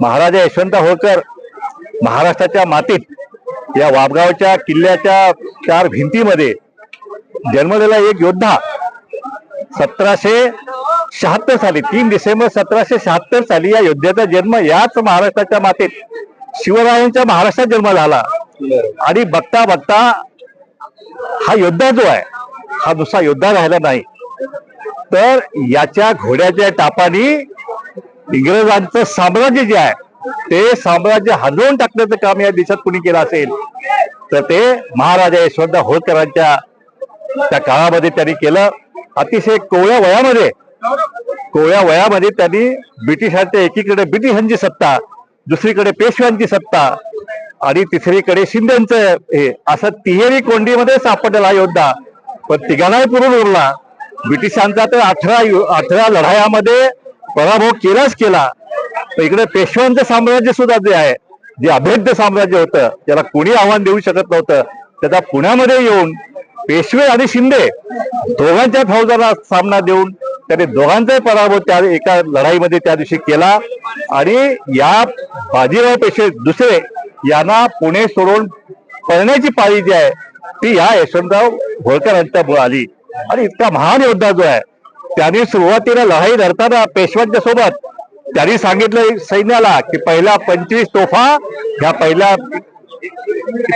महाराजा यशवंत होळकर महाराष्ट्राच्या मातीत या वाबगावच्या किल्ल्याच्या चार भिंतीमध्ये जन्मलेला एक योद्धा सतराशे शहात्तर साली तीन डिसेंबर सतराशे शहात्तर साली या योद्ध्याचा जन्म याच महाराष्ट्राच्या मातीत शिवरायांच्या महाराष्ट्रात जन्म झाला. आणि बघता बघता हा योद्धा जो आहे हा नुसता योद्धा राहिला नाही. तर याच्या घोड्याच्या टापानी इंग्रजांचं साम्राज्य जे आहे ते साम्राज्य हजवून टाकण्याचं काम या देशात कुणी केलं असेल तर ते महाराजा यशवंतराव होळकरांच्या त्या काळामध्ये त्यांनी केलं. अतिशय कोवळ्या वयामध्ये कोवळ्या वयामध्ये त्यांनी ब्रिटिशांच्या एकीकडे ब्रिटिशांची सत्ता दुसरीकडे पेशव्यांची सत्ता आणि तिसरीकडे शिंदेचं हे असं तिहेरी कोंडीमध्ये सापडलेला योद्धा. पण तिघांनाही पुरून उरला. ब्रिटिशांचा तर अठरा यु- अठरा लढायामध्ये पराभव केलाच केला. तर इकडे पेशव्यांचं साम्राज्य सुद्धा जे आहे जे अभेद्य साम्राज्य होतं त्याला कोणी आव्हान देऊ शकत नव्हतं. त्याचा पुण्यामध्ये येऊन पेशवे आणि शिंदे दोघांच्या फौजाला सामना देऊन त्याने दोघांचाही पराभव त्या एका लढाईमध्ये त्या दिवशी केला. आणि या बाजीराव पेशवे दुसरे यांना पुणे सोडून पळण्याची पाळी जी आहे ती या यशवंतराव होळकर आली आणि इतका महान योद्धा जो आहे त्यांनी सुरुवातीला लढाई धरताना पेशव्यांच्या सोबत त्यांनी सांगितलं सैन्याला की पहिला पंचवीस तोफा ह्या पहिल्या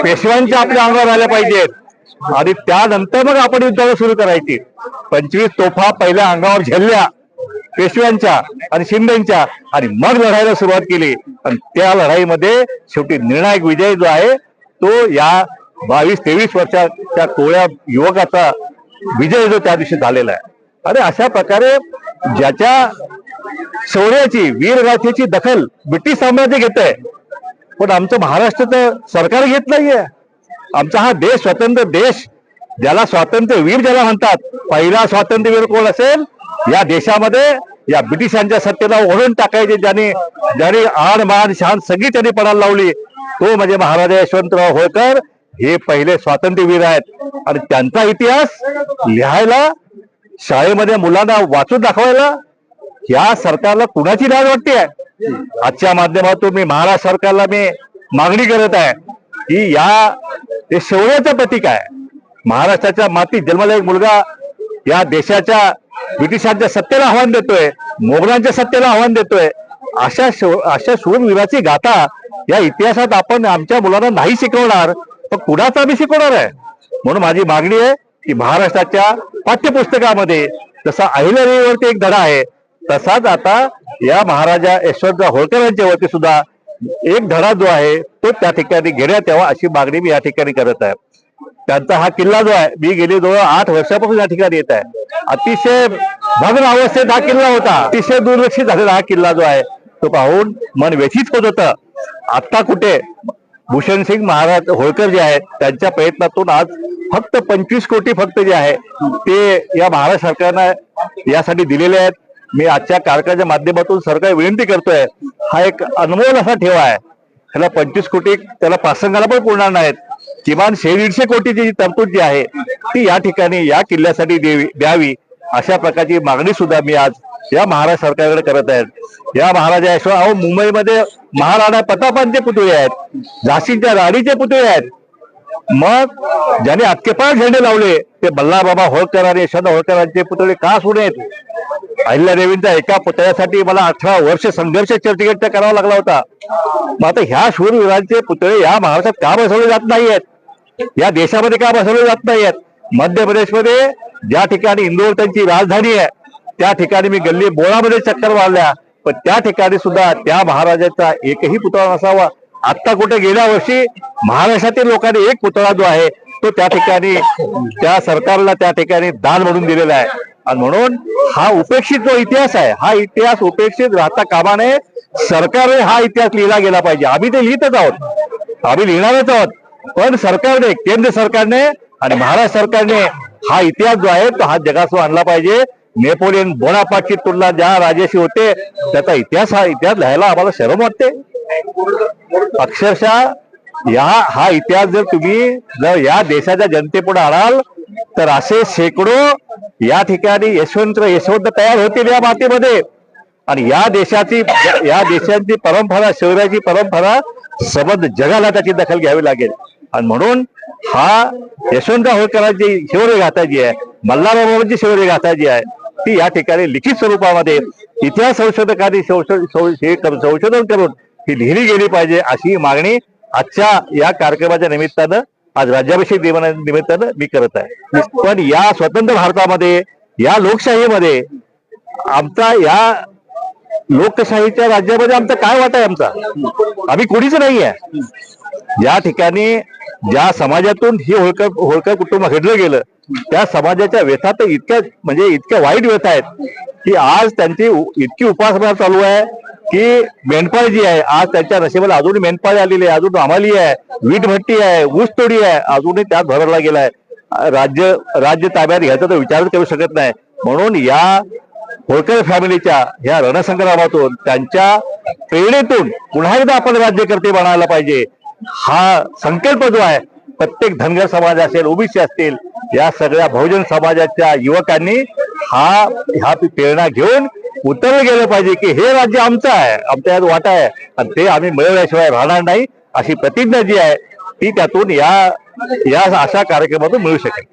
पेशव्यांच्या आपल्या अंगावर आल्या पाहिजेत. आणि त्यानंतर मग आपण युद्धाला सुरू करायची. पंचवीस तोफा पहिल्या अंगावर झेलल्या पेशव्यांच्या आणि शिंदेच्या आणि मग लढायला सुरुवात केली. आणि त्या लढाईमध्ये शेवटी निर्णायक विजय जो आहे तो या बावीस तेवीस वर्षाच्या कोळ्या युवकाचा विजय जो त्या दिवशी झालेला आहे. अरे अशा प्रकारे ज्याच्या शौर्याची वीरगाथेची दखल ब्रिटिश साम्राज्य घेत आहे पण आमचं महाराष्ट्राचं सरकार घेत नाहीये. आमचा हा देश स्वतंत्र देश ज्याला स्वातंत्र्य वीर ज्याला म्हणतात पहिला स्वातंत्र्यवीर कोण असेल? या देशामध्ये या ब्रिटिशांच्या सत्तेला ओढून टाकायचे ज्याने ज्याने आण मान शान सगळी त्यांनी पडायला लावली. तो म्हणजे महाराजा यशवंतराव होळकर. हे पहिले स्वातंत्र्यवीर आहेत. आणि त्यांचा इतिहास लिहायला शाळेमध्ये मुलांना वाचून दाखवायला या सरकारला कुणाची लाज वाटते आजच्या माध्यमातून मी महाराष्ट्र सरकारला मी मागणी करत आहे की या हे शौर्याचं प्रतीक आहे. महाराष्ट्राच्या मातीत जन्मला एक मुलगा या देशाच्या ब्रिटिशांच्या सत्तेला आव्हान देतोय मोगलांच्या सत्तेला आव्हान देतोय. अशा शौ अशा शूरवीराची गाथा या इतिहासात आपण आमच्या मुलांना नाही शिकवणार पण कुणाचं आम्ही शिकवणार आहे? म्हणून माझी मागणी आहे की महाराष्ट्राच्या पाठ्यपुस्तकामध्ये जसा अहिल्यादेवीवरती एक धडा आहे तसाच आता या महाराजा यशवंतराव होळकर यांच्या वरती सुद्धा एक धडा जो आहे तो त्या ठिकाणी घेण्यात यावा अशी मागणी मी या ठिकाणी करत आहे. त्यांचा हा किल्ला जो आहे मी गेली जवळ आठ वर्षापासून या ठिकाणी येत आहे. अतिशय भग्न अवस्थेत हा किल्ला होता. अतिशय दुर्लक्षित झालेला हा किल्ला जो आहे तो पाहून मन व्यथित होत होतं. आता कुठे? भूषण सिंग महाराज होळकर जे आहेत त्यांच्या प्रयत्नातून आज फक्त पंचवीस कोटी फक्त जे आहे ते या महाराष्ट्र सरकारनं यासाठी दिलेले आहेत. मी आजच्या कार्यक्रमाच्या माध्यमातून सरकार विनंती करतोय हा एक अनमोल असा ठेवा आहे. त्याला पंचवीस कोटी त्याला प्रसंगाला पण पुरणार नाहीत. किमान शे दीडशे कोटीची जी तरतूद जी आहे ती या ठिकाणी या किल्ल्यासाठी देवी द्यावी अशा प्रकारची मागणी सुद्धा मी आज या महाराष्ट्र सरकारकडे करत आहेत. या महाराजाशिवाय अहो मुंबईमध्ये महाराणा प्रतापांचे पुतळे आहेत झाशीच्या राणीचे पुतळे आहेत. मग ज्याने अक्केपार झेंडे लावले ते बल्लाबाबा होळकर आणि यशवंत होळकरांचे पुतळे का सुनेत अहिल्यादेवींच्या एका पुतळ्यासाठी मला अठरा वर्ष संघर्ष चर्चगेट करावा लागला होता. मग आता ह्या शूरवीरांचे पुतळे या महाराष्ट्रात का बसवले जात नाहीयेत? या देशामध्ये का बसवले जात नाहीयेत? मध्य प्रदेशमध्ये ज्या ठिकाणी इंदोर त्यांची राजधानी आहे त्या ठिकाणी मी गल्ली बोळामध्ये चक्कर मारल्या. पण त्या ठिकाणी सुद्धा त्या महाराजाचा एकही पुतळा नसावा. आता कुठे गेल्या वर्षी महाराष्ट्रातील लोकांनी एक पुतळा जो आहे तो त्या ठिकाणी त्या सरकारला त्या ठिकाणी दान म्हणून दिलेला आहे. आणि म्हणून हा उपेक्षित जो इतिहास आहे हा इतिहास उपेक्षित राहता कामा नये सरकारने हा इतिहास लिहिला गेला पाहिजे. आम्ही ते लिहितच आहोत. आम्ही लिहिणारच आहोत. पण सरकारने केंद्र सरकारने आणि महाराष्ट्र सरकारने हा इतिहास जो आहे तो हा जगासमोर आणला पाहिजे. नेपोलियन बोनापाटची तुलना ज्या राजाशी होते त्याचा इतिहास हा इतिहास लिहायला आम्हाला शरम वाटते. अक्षरशः या हा इतिहास जर तुम्ही जर या देशाच्या जनतेपुढे आणाल तर असे शेकडो या ठिकाणी यशवंत यशवंत तयार होतील या मातीमध्ये. आणि या देशाची या देशाची परंपरा शौर्याची परंपरा सबंध जगाला त्याची दखल घ्यावी लागेल. आणि म्हणून हा यशवंतराव होळकरांची शौर्य गाथा जी आहे मल्हारबाबांची शौर्य गाथा जी आहे. ती या ठिकाणी लिखित स्वरूपामध्ये इतिहास संशोधकांनी संशोधन करून ही लिहिली गेली पाहिजे अशी मागणी आजच्या या कार्यक्रमाच्या निमित्तानं आज राज्याभिषेक दिना निमित्तानं मी करत आहे. पण या स्वतंत्र भारतामध्ये या लोकशाहीमध्ये आमचा या लोकशाहीच्या राज्यामध्ये आमचा काय वाटा आहे आमचा? आम्ही कोणीच नाही आहे. या ठिकाणी ज्या समाजातून ही होळकर होळकर कुटुंब घडलं गेलं त्या समाजाच्या व्यथा तर इतक्या म्हणजे इतक्या वाईट व्यथा आहेत की आज त्यांची इतकी उपासना चालू आहे की मेंढपाळ जी आहे आज त्यांच्या नशिबाला अजून मेंढपाळ आलेली आहे अजून आम्हाली आहे वीट भट्टी आहे ऊसतोडी आहे अजूनही त्यात भरला गेलाय. राज्य राज्य ताब्यात घ्यायचा तर विचारच करू शकत नाही. म्हणून या होळकर फॅमिलीच्या ह्या रणसंग्रामातून त्यांच्या प्रेरणेतून पुन्हा एकदा आपण राज्यकर्ते बनायला पाहिजे. हा संकल्प जो आहे प्रत्येक धनगर समाज असेल ओबीसी असतील या सगळ्या बहुजन समाजाच्या युवकांनी हा ह्या प्रेरणा घेऊन उतरलं गेलं पाहिजे की हे राज्य आमचं आहे आमच्या यात वाटा आहे. आणि ते आम्ही मिळवल्याशिवाय राहणार नाही अशी प्रतिज्ञा जी आहे ती त्यातून या या अशा कार्यक्रमातून मिळू शकेल.